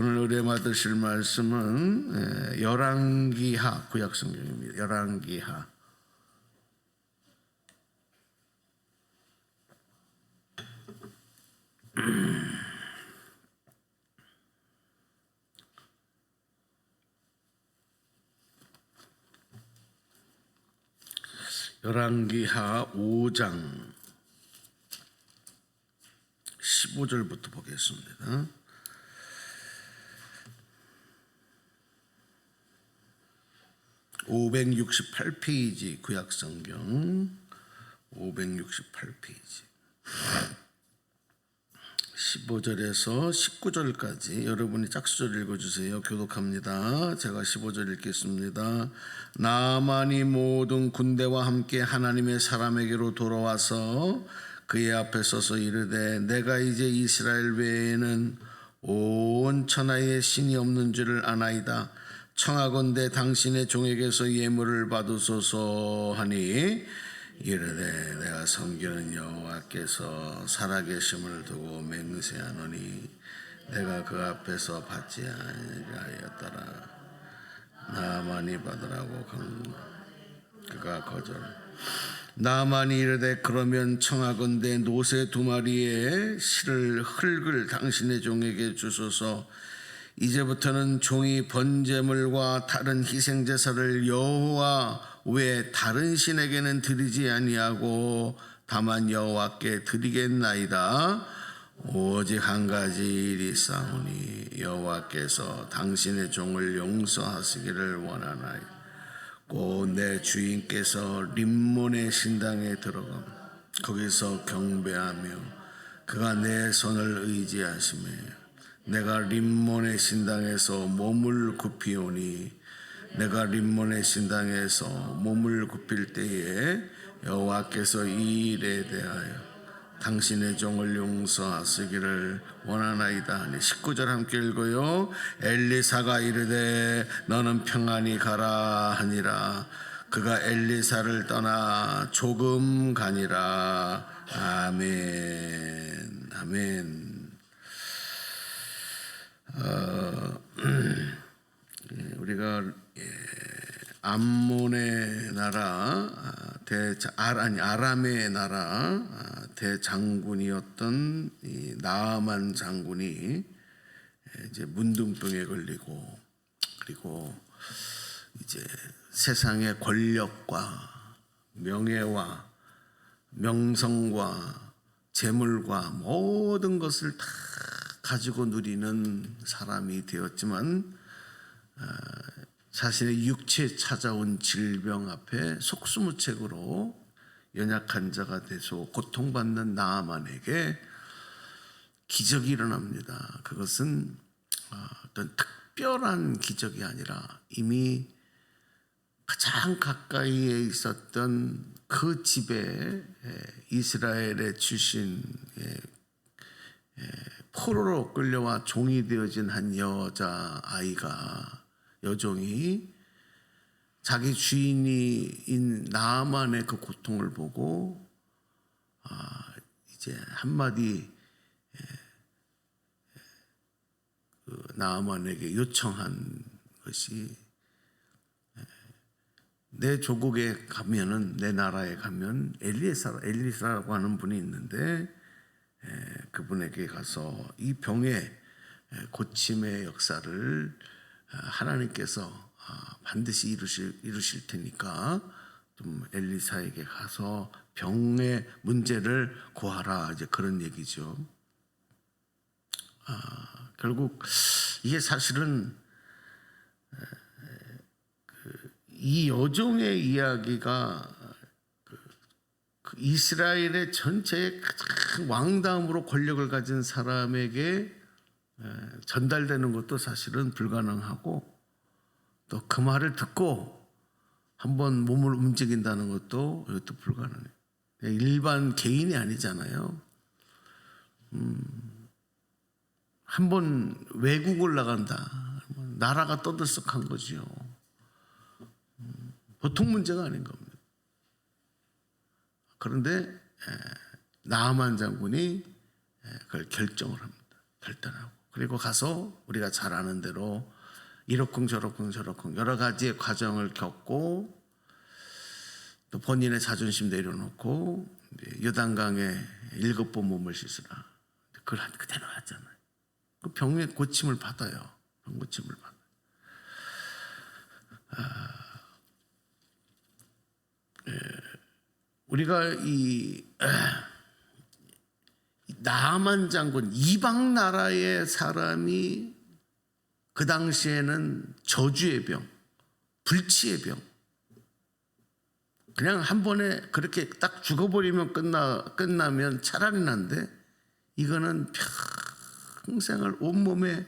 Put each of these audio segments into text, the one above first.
오늘 우리가 받으실 말씀은 에, 열왕기하 구약 성경입니다. 열왕기하 열왕기하 5장 15절부터 보겠습니다. (568페이지) 구약 성경 (568페이지) 15절에서 19절까지 여러분이 짝수절 읽어주세요. 교독합니다. 제가 15절 읽겠습니다. 나만이 모든 군대와 함께 하나님의 사람에게로 돌아와서 그의 앞에 서서 이르되 내가 이제 이스라엘 외에는 온 천하에 신이 없는 줄을 아나이다. 청하건대 당신의 종에게서 예물을 받으소서 하니 이르되 내가 섬기는 여호와께서 살아계심을 두고 맹세하노니 내가 그 앞에서 받지 아니하였더라. 나만이 받으라고 강 그가 거절. 나만이 이르되 그러면 청하건대 노새 두 마리의 실을 흙을 당신의 종에게 주소서 이제부터는 종이 번제물과 다른 희생 제사를 여호와 외 다른 신에게는 드리지 아니하고 다만 여호와께 드리겠나이다. 오직 한 가지 일이 싸우니 여호와께서 당신의 종을 용서하시기를 원하나이. 곧내 주인께서 림몬의 신당에 들어가 거기서 경배하며 그가 내 손을 의지하시며 내가 림몬의 신당에서 몸을 굽히오니 내가 림몬의 신당에서 몸을 굽힐 때에 여호와께서 이 일에 대하여 당신의 종을 용서하시기를 원하나이다 하니 19절 함께 읽어요. 엘리사가 이르되 너는 평안히 가라 하니라. 그가 엘리사를 떠나 조금 가니라. 아멘. 아멘 어, 예, 우리가 예, 암몬의 나라 아, 대 아니 아람의 나라 아, 대장군이었던 이 나아만 장군이 예, 이제 문둥병에 걸리고 그리고 이제 세상의 권력과 명예와 명성과 재물과 모든 것을 다 가지고 누리는 사람이 되었지만 어, 자신의 육체에 찾아온 질병 앞에 속수무책으로 연약한 자가 돼서 고통받는 나아만에게 기적이 일어납니다. 그것은 어, 어떤 특별한 기적이 아니라 이미 가장 가까이에 있었던 그 집에 이스라엘의 주신 포로로 끌려와 종이 되어진 한 여자 아이가 여종이 자기 주인이인 나만의 그 고통을 보고 아 이제 한마디 그 나만에게 요청한 것이 내 조국에 가면은 내 나라에 가면 엘리사 엘리사라고 하는 분이 있는데 그분에게 가서 이 병의 고침의 역사를 하나님께서 아, 반드시 이루실, 이루실 테니까 좀 엘리사에게 가서 병의 문제를 구하라 이제 그런 얘기죠. 아, 결국 이게 사실은 그이 여종의 이야기가 그 이스라엘의 전체의 가장 왕다음으로 권력을 가진 사람에게 전달되는 것도 사실은 불가능하고 또 그 말을 듣고 한번 몸을 움직인다는 것도 이것도 불가능해요. 일반 개인이 아니잖아요. 음, 한 번 외국을 나간다. 나라가 떠들썩한 거지요. 음, 보통 문제가 아닌 겁니다. 그런데 나아만 장군이 그걸 결정을 합니다. 결단하고 그리고 가서 우리가 잘 아는 대로 이러쿵 저러쿵 저러쿵 여러 가지의 과정을 겪고 또 본인의 자존심 내려놓고 요단강에 일곱 번 몸을 씻으라. 그걸 한 그대로 하잖아요. 그 병의 고침을 받아요. 병 고침을 받아. 아, 우리가 이 나만 장군 이방 나라의 사람이 그 당시에는 저주의 병, 불치의 병, 그냥 한 번에 그렇게 딱 죽어버리면 끝나 끝나면 차라리 난데 이거는 평생을 온 몸에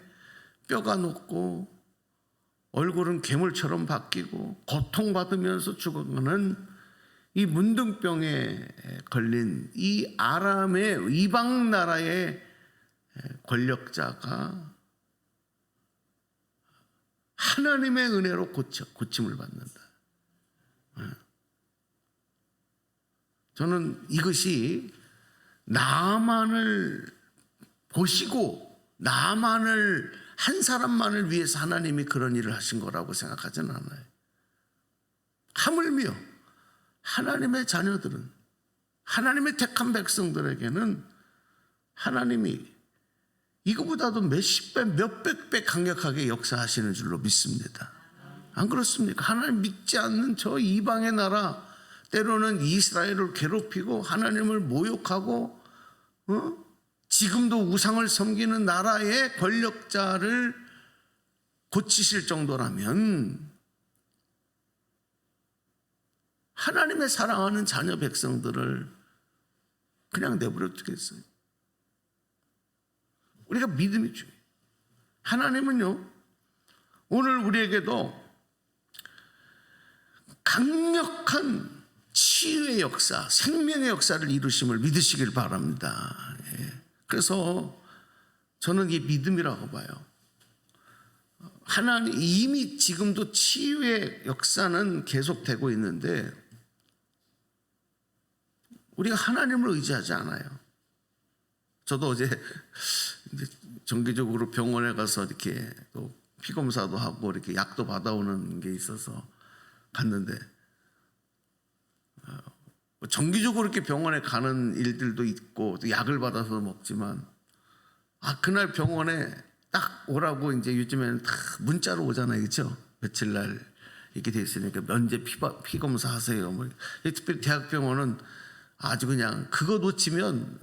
뼈가 녹고 얼굴은 괴물처럼 바뀌고 고통받으면서 죽어가는 이 문둥병에 걸린 이 아람의 이방 나라의 권력자가 하나님의 은혜로 고쳐, 고침을 받는다. 저는 이것이 나만을 보시고 나만을 한 사람만을 위해서 하나님이 그런 일을 하신 거라고 생각하지는 않아요. 하물며 하나님의 자녀들은 하나님의 택한 백성들에게는 하나님이 이거보다도 몇십 배, 몇백 배 강력하게 역사하시는 줄로 믿습니다. 안 그렇습니까? 하나님 믿지 않는 저 이방의 나라, 때로는 이스라엘을 괴롭히고 하나님을 모욕하고, 어? 지금도 우상을 섬기는 나라의 권력자를 고치실 정도라면 하나님의 사랑하는 자녀 백성들을 그냥 내버려 두겠어요. 우리가 믿음이 중요해요. 하나님은요, 오늘 우리에게도 강력한 치유의 역사, 생명의 역사를 이루심을 믿으시길 바랍니다. 예. 그래서 저는 이게 믿음이라고 봐요. 하나님 이미 지금도 치유의 역사는 계속되고 있는데 우리가 하나님을 의지하지 않아요. 저도 어제 정기적으로 병원에 가서 이렇게 또 피검사도 하고 이렇게 약도 받아오는 게 있어서 갔는데 어, 정기적으로 이렇게 병원에 가는 일들도 있고 또 약을 받아서 먹지만 아 그날 병원에 딱 오라고 이제 요즘에는 다 문자로 오잖아요, 그렇죠? 며칠 날 이렇게 돼 있으니까 면제 피검사 하세요. 뭐 특별히 대학병원은 아주 그냥 그거 놓치면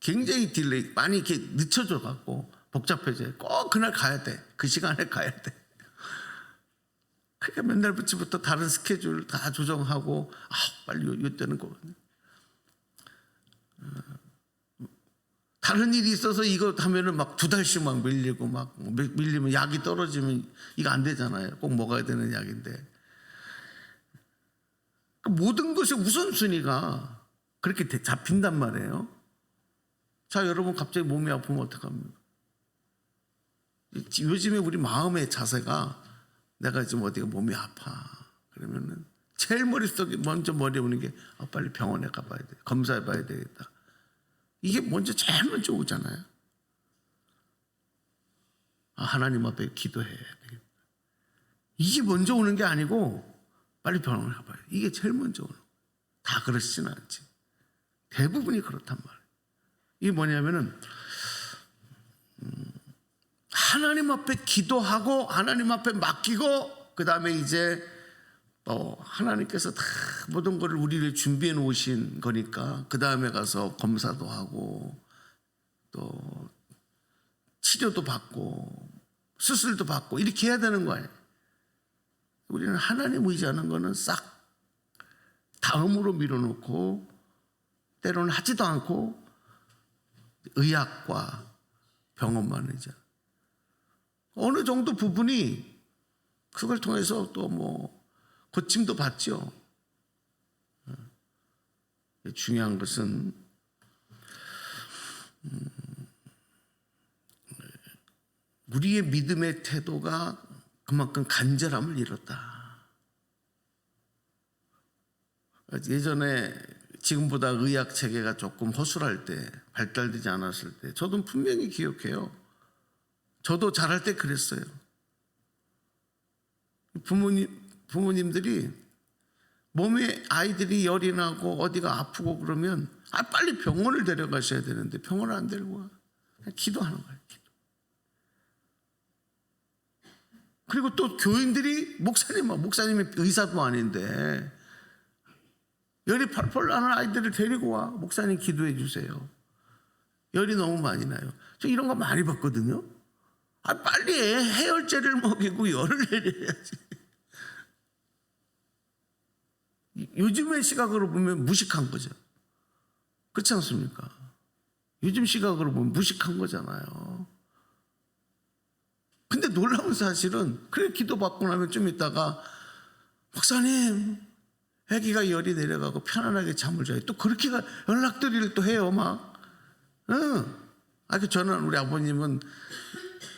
굉장히 딜레이 많이 이렇게 늦춰져 갖고 복잡해져요. 꼭 그날 가야 돼. 그 시간에 가야 돼. 그러니까 맨날부터 다른 스케줄 다 조정하고 아 빨리 요, 요 때는 거. 어, 다른 일이 있어서 이거 하면은 막 두 달씩 막 밀리고 막 밀리면 약이 떨어지면 이거 안 되잖아요. 꼭 먹어야 되는 약인데 그 모든 것의 우선순위가 그렇게 잡힌단 말이에요. 자 여러분 갑자기 몸이 아프면 어떡합니까? 요즘에 우리 마음의 자세가 내가 지금 어디가 몸이 아파. 그러면은 제일 머릿속에 먼저 머리에 오는 게 아, 빨리 병원에 가봐야 돼. 검사해 봐야 되겠다. 이게 먼저 제일 먼저 오잖아요. 아, 하나님 앞에 기도해야 되겠다. 이게 먼저 오는 게 아니고 빨리 병원에 가봐야 돼. 이게 제일 먼저 오는 거예요. 다 그렇지는 않지. 대부분이 그렇단 말이에요. 이게 뭐냐면은 음, 하나님 앞에 기도하고 하나님 앞에 맡기고 그 다음에 이제 또 하나님께서 다 모든 것을 우리를 준비해 놓으신 거니까 그 다음에 가서 검사도 하고 또 치료도 받고 수술도 받고 이렇게 해야 되는 거예요. 우리는 하나님 의지하는 거는 싹 다음으로 밀어놓고 때로는 하지도 않고 의학과 병원만 의지하 어느 정도 부분이 그걸 통해서 또 뭐 고침도 받죠. 중요한 것은 음, 우리의 믿음의 태도가 그만큼 간절함을 잃었다. 예전에 지금보다 의학 체계가 조금 허술할 때 발달되지 않았을 때 저도 분명히 기억해요. 저도 잘할 때 그랬어요. 부모님 부모님들이 몸에 아이들이 열이 나고 어디가 아프고 그러면 아 빨리 병원을 데려가셔야 되는데 병원을 안 데리고 와. 기도하는 거예요. 기도. 그리고 또 교인들이 목사님 목사님이 의사도 아닌데 열이 펄펄 나는 아이들을 데리고 와 목사님 기도해 주세요. 열이 너무 많이 나요. 저 이런 거 많이 봤거든요. 아 빨리 해열제를 먹이고 열을 내려야지. 요즘의 시각으로 보면 무식한 거죠. 그렇지 않습니까? 요즘 시각으로 보면 무식한 거잖아요. 근데 놀라운 사실은 그래 기도 받고 나면 좀 있다가 목사님 아기가 열이 내려가고 편안하게 잠을 자요. 또 그렇게 연락들이를 또 해요 막. 응. 아, 그 저는 우리 아버님은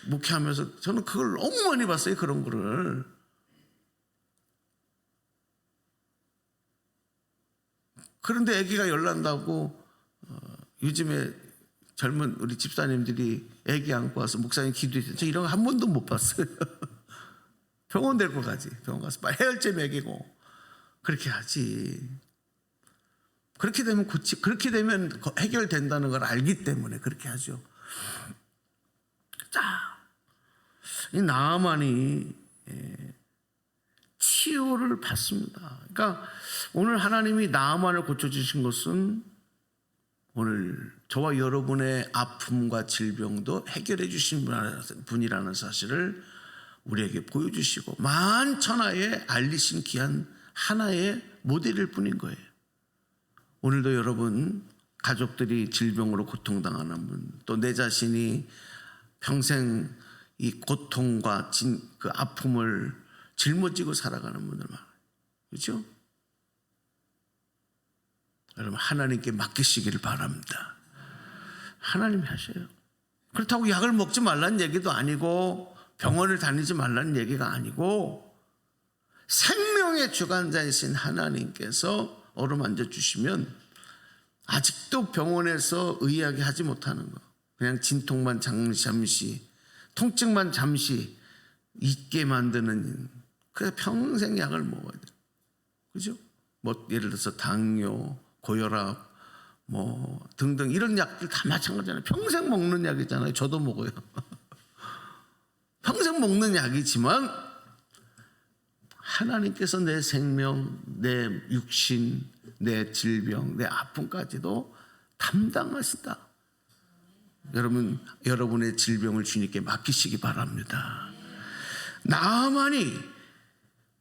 목회하면서 저는 그걸 너무 많이 봤어요 그런 거를. 그런데 아기가 열난다고 어, 요즘에 젊은 우리 집사님들이 아기 안고 와서 목사님 기도했어요. 저 이런 거 한 번도 못 봤어요. 병원 데리고 가지. 병원 가서 빨리 해열제 먹이고 그렇게 하지. 그렇게 되면 고치 그렇게 되면 해결된다는 걸 알기 때문에 그렇게 하죠. 자, 이 나만이 예, 치유를 받습니다. 그러니까 오늘 하나님이 나만을 고쳐주신 것은 오늘 저와 여러분의 아픔과 질병도 해결해 주신 분이라는 사실을 우리에게 보여주시고 만천하에 알리신 귀한 하나의 모델일 뿐인 거예요. 오늘도 여러분 가족들이 질병으로 고통당하는 분, 또 내 자신이 평생 이 고통과 진, 그 아픔을 짊어지고 살아가는 분들 많아요. 그렇죠? 여러분 하나님께 맡기시기를 바랍니다. 하나님이 하셔요. 그렇다고 약을 먹지 말라는 얘기도 아니고 병원을 다니지 말라는 얘기가 아니고 생명의 주관자이신 하나님께서 어루만져 주시면 아직도 병원에서 의학이 하지 못하는 거 그냥 진통만 잠시 통증만 잠시 잊게 만드는 그래 평생 약을 먹어야 돼 그죠? 뭐 예를 들어서 당뇨, 고혈압 뭐 등등 이런 약들 다 마찬가지잖아요. 평생 먹는 약이잖아요. 저도 먹어요. 평생 먹는 약이지만 하나님께서 내 생명, 내 육신, 내 질병, 내 아픔까지도 담당하시다. 여러분, 여러분의 질병을 주님께 맡기시기 바랍니다. 나만이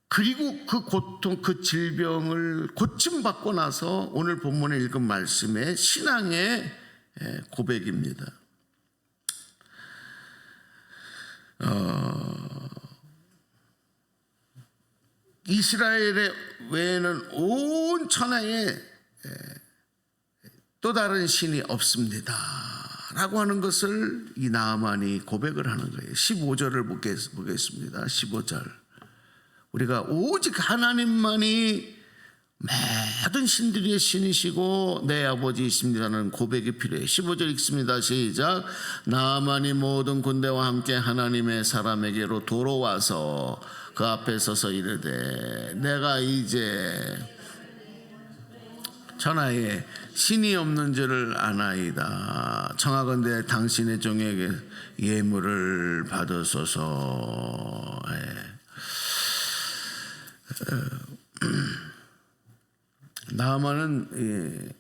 그리고 그 고통, 그 질병을 고침받고 나서 오늘 본문에 읽은 말씀의 신앙의 고백입니다. 어, 이스라엘의 외에는 온 천하에 또 다른 신이 없습니다. 라고 하는 것을 이 나만이 고백을 하는 거예요. 15절을 보겠습니다. 15절. 우리가 오직 하나님만이 모든 신들의 신이시고 내 아버지이십니다는 고백이 필요해. 15절 읽습니다. 시작. 나만이 모든 군대와 함께 하나님의 사람에게로 돌아와서 그 앞에 서서 이르되 내가 이제 천하에 신이 없는 줄을 아나이다. 청하건대 당신의 종에게 예물을 받으소서. 예. 나만은 예,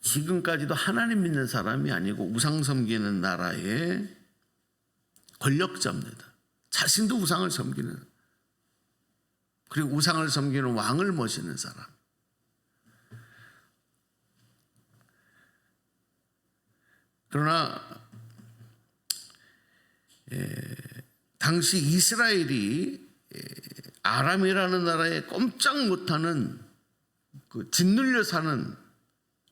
지금까지도 하나님 믿는 사람이 아니고 우상 섬기는 나라의 권력자입니다. 자신도 우상을 섬기는 그리고 우상을 섬기는 왕을 모시는 사람. 그러나 예, 당시 이스라엘이 아람이라는 나라에 꼼짝 못하는 그 짓눌려 사는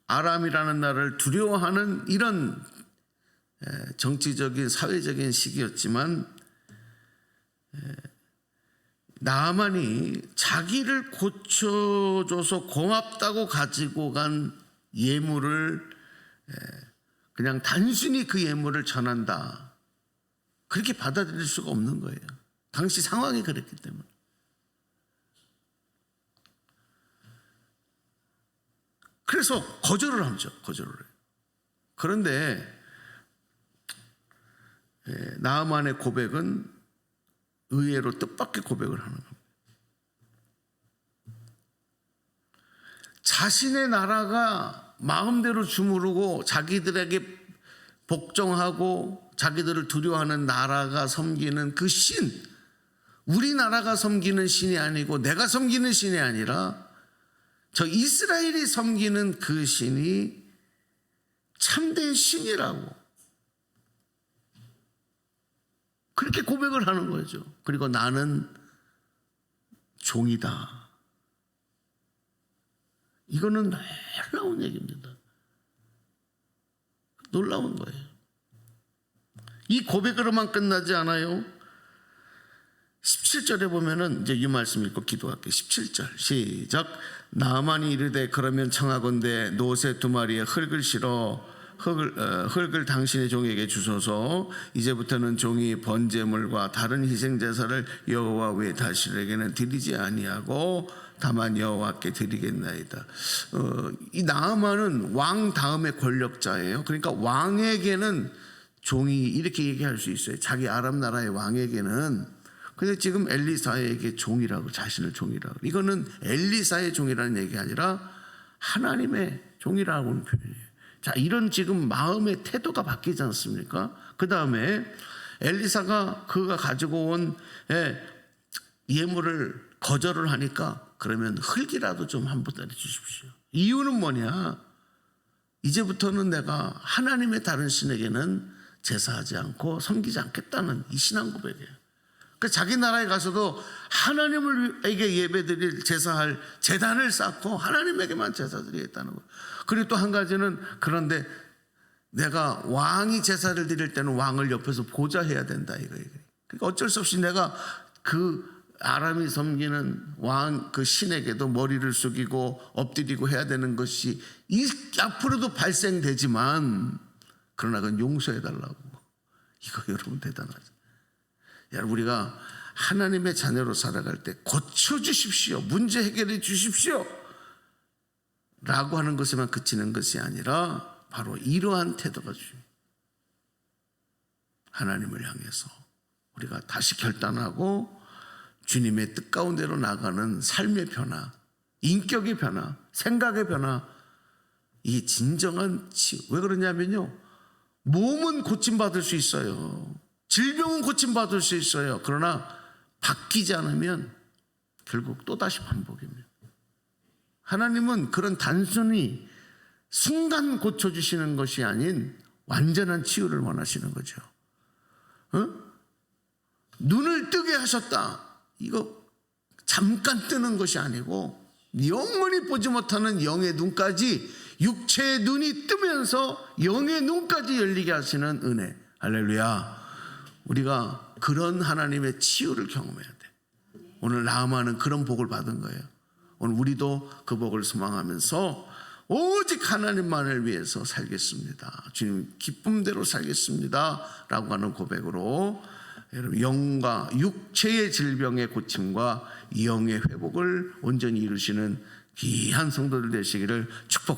아람이라는 나라를 두려워하는 이런 정치적인 사회적인 시기였지만 나만이 자기를 고쳐줘서 고맙다고 가지고 간 예물을 그냥 단순히 그 예물을 전한다. 그렇게 받아들일 수가 없는 거예요. 당시 상황이 그랬기 때문에. 그래서 거절을 하죠. 거절을 해요. 그런데 예, 나만의 고백은 의외로 뜻밖의 고백을 하는 겁니다. 자신의 나라가 마음대로 주무르고 자기들에게 복종하고 자기들을 두려워하는 나라가 섬기는 그 신, 우리나라가 섬기는 신이 아니고 내가 섬기는 신이 아니라 저 이스라엘이 섬기는 그 신이 참된 신이라고 그렇게 고백을 하는 거죠. 그리고 나는 종이다. 이거는 놀라운 얘기입니다. 놀라운 거예요. 이 고백으로만 끝나지 않아요. 17절에 보면은 이제 이 말씀 읽고 기도할게요. 17절 시작. 나만이 이르되 그러면 청하건대 노새 두 마리의 흙을 실어 흙을, 어, 흙을 당신의 종에게 주소서 이제부터는 종이 번제물과 다른 희생 제사를 여호와 외 다시에게는 드리지 아니하고 다만 여호와께 드리겠나이다. 어, 이 나아만은 왕 다음의 권력자예요. 그러니까 왕에게는 종이 이렇게 얘기할 수 있어요. 자기 아랍 나라의 왕에게는 근데 지금 엘리사에게 종이라고 자신을 종이라고 이거는 엘리사의 종이라는 얘기 아니라 하나님의 종이라고 하는 표현이에요. 자 이런 지금 마음의 태도가 바뀌지 않습니까? 그 다음에 엘리사가 그가 가지고 온 예, 예물을 거절을 하니까 그러면 흙이라도 좀 한번 내려 주십시오. 이유는 뭐냐? 이제부터는 내가 하나님의 다른 신에게는 제사하지 않고 섬기지 않겠다는 이 신앙 고백이에요. 그 자기 나라에 가서도 하나님을에게 예배드릴 제사할 재단을 쌓고 하나님에게만 제사드리겠다는 거. 그리고 또 한 가지는 그런데 내가 왕이 제사를 드릴 때는 왕을 옆에서 보좌해야 된다 이거예요. 그러니까 어쩔 수 없이 내가 그 아람이 섬기는 왕 그 신에게도 머리를 숙이고 엎드리고 해야 되는 것이 이 앞으로도 발생되지만 그러나 그건 용서해 달라고. 이거 여러분 대단하죠. 우리가 하나님의 자녀로 살아갈 때 고쳐 주십시오. 문제 해결해 주십시오. 라고 하는 것에만 그치는 것이 아니라 바로 이러한 태도가 중요해요. 하나님을 향해서 우리가 다시 결단하고 주님의 뜻 가운데로 나가는 삶의 변화, 인격의 변화, 생각의 변화, 이게 진정한 치유. 왜 그러냐면요. 몸은 고침받을 수 있어요. 질병은 고침받을 수 있어요. 그러나 바뀌지 않으면 결국 또다시 반복입니다. 하나님은 그런 단순히 순간 고쳐주시는 것이 아닌 완전한 치유를 원하시는 거죠. 어? 눈을 뜨게 하셨다. 이거 잠깐 뜨는 것이 아니고 영원히 보지 못하는 영의 눈까지 육체의 눈이 뜨면서 영의 눈까지 열리게 하시는 은혜. 할렐루야. 우리가 그런 하나님의 치유를 경험해야 돼. 오늘 나아만은 그런 복을 받은 거예요. 오늘 우리도 그 복을 소망하면서 오직 하나님만을 위해서 살겠습니다. 주님 기쁨대로 살겠습니다. 라고 하는 고백으로 여러분 영과 육체의 질병의 고침과 영의 회복을 온전히 이루시는 귀한 성도들 되시기를 축복합니다.